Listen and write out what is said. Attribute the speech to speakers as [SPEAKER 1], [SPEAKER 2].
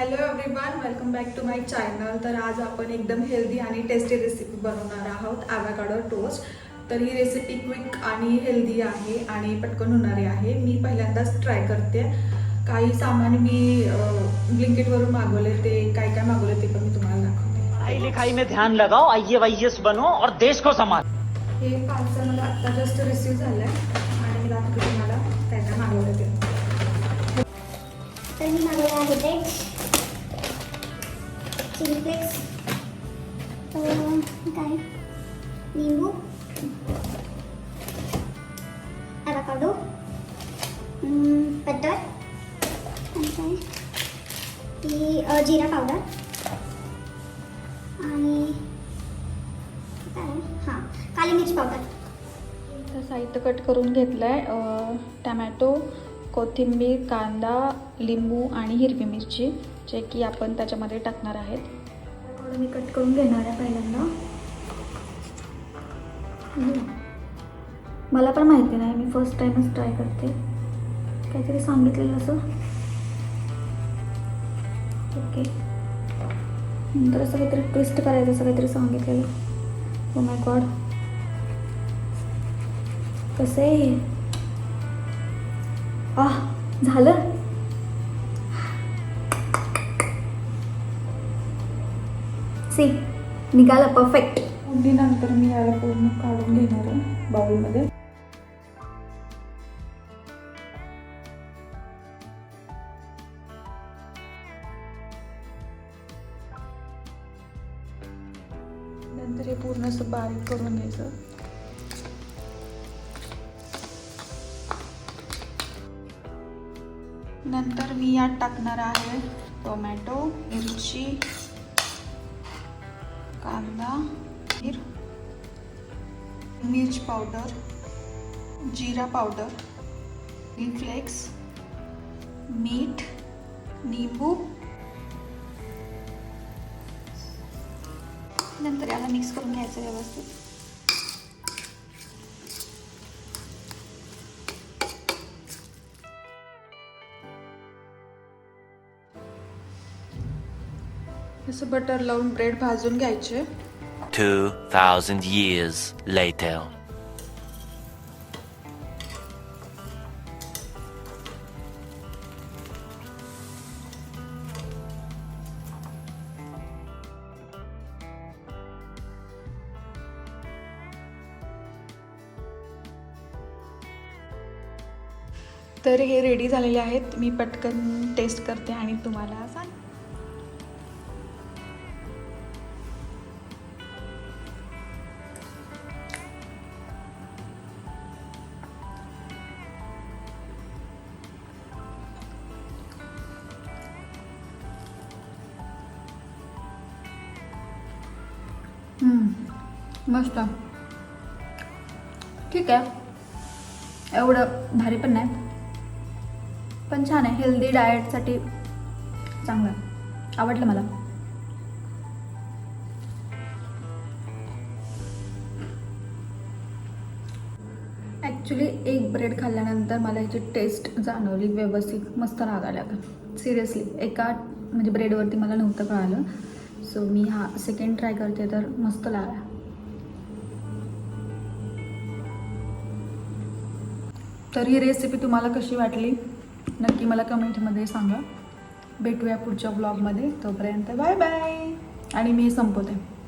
[SPEAKER 1] Hello everyone welcome back to my channel तर आज आपण एकदम हेल्दी आणि टेस्टी रेसिपी बनवणार आहोत ॲव्हॅकाडो टोस्ट तर ही रेसिपी क्विक आणि हेल्दी आहे आणि पटकन होणारी आहे. मी पहिल्यांदाच ट्राय करते. काही सामान मी ब्लिंकेटवरून मागवले ते काय काय मागवले ते पण मी तुम्हाला दाखवते.
[SPEAKER 2] लिखाई में ध्यान लगाओ आई एस बनो और देश को संभाल.
[SPEAKER 1] हे पार्सल मला आत्ता जस्ट रिसीव झालं आहे आणि मी दाखवते तुम्हाला काय काय मागवलं ते.
[SPEAKER 3] तर मी मागवलं आहे ब्रेड काय लिंबू ॲव्होकाडो बटर आणि काय ती जिरा पावडर आणि काय हां काली मिरची पावडर
[SPEAKER 1] साहित्य कट करून घेतलं आहे टमॅटो कोथिंबीर कांदा लिंबू आणि हिरवी मिरची. जे की आपण त्याच्यामध्ये टाकणार आहेत. थोडं मी कट करून घेणार आहे पहिल्यांदा. मला पण माहिती नाही मी फर्स्ट टाईमच ट्राय करते. काहीतरी सांगितलेलं असं. ओके नंतर असं काहीतरी ट्विस्ट करायचं असं काहीतरी सांगितलेलं. Oh ओ माय गॉड कसं आहे हे? आह झालं? सी निघाला परफेक्ट नंतर मी याला पूर्ण काढून घेणार आहे बाउलमध्ये. नंतर हे पूर्ण असं बारीक करून घ्यायचं. नंतर मी यात टाकणार आहे टोमॅटो मिरची मिर्च पावडर जिरा पावडर फ्लेक्स मीठ निंबू. नंतर याला मिक्स करून घ्यायचं व्यवस्थित. असं बटर लावून ब्रेड भाजून घ्यायचे.
[SPEAKER 4] 2,000 years later.
[SPEAKER 1] तर हे रेडी झालेले आहेत मी पटकन टेस्ट करते आणि तुम्हाला सांग मस्त. ठीक आहे. एवढं भारी पण नाही. पण छान आहे. हेल्दी डाएटसाठी चांगलं. आवडलं मला. ॲक्च्युली एक ब्रेड खाल्ल्यानंतर मला याची टेस्ट जाणवली व्यवस्थित. मस्त लागायला लागलं. सिरियसली एका म्हणजे ब्रेडवरती मला नव्हतं कळालं. सो मी हा सेकंड ट्राय करते तर मस्त लागला. तर ही रेसिपी तुम्हाला कशी वाटली? नक्की मला कमेंटमध्ये सांगा. भेटूया पुढच्या ब्लॉगमध्ये तोपर्यंत बाय बाय आणि मी संपवते.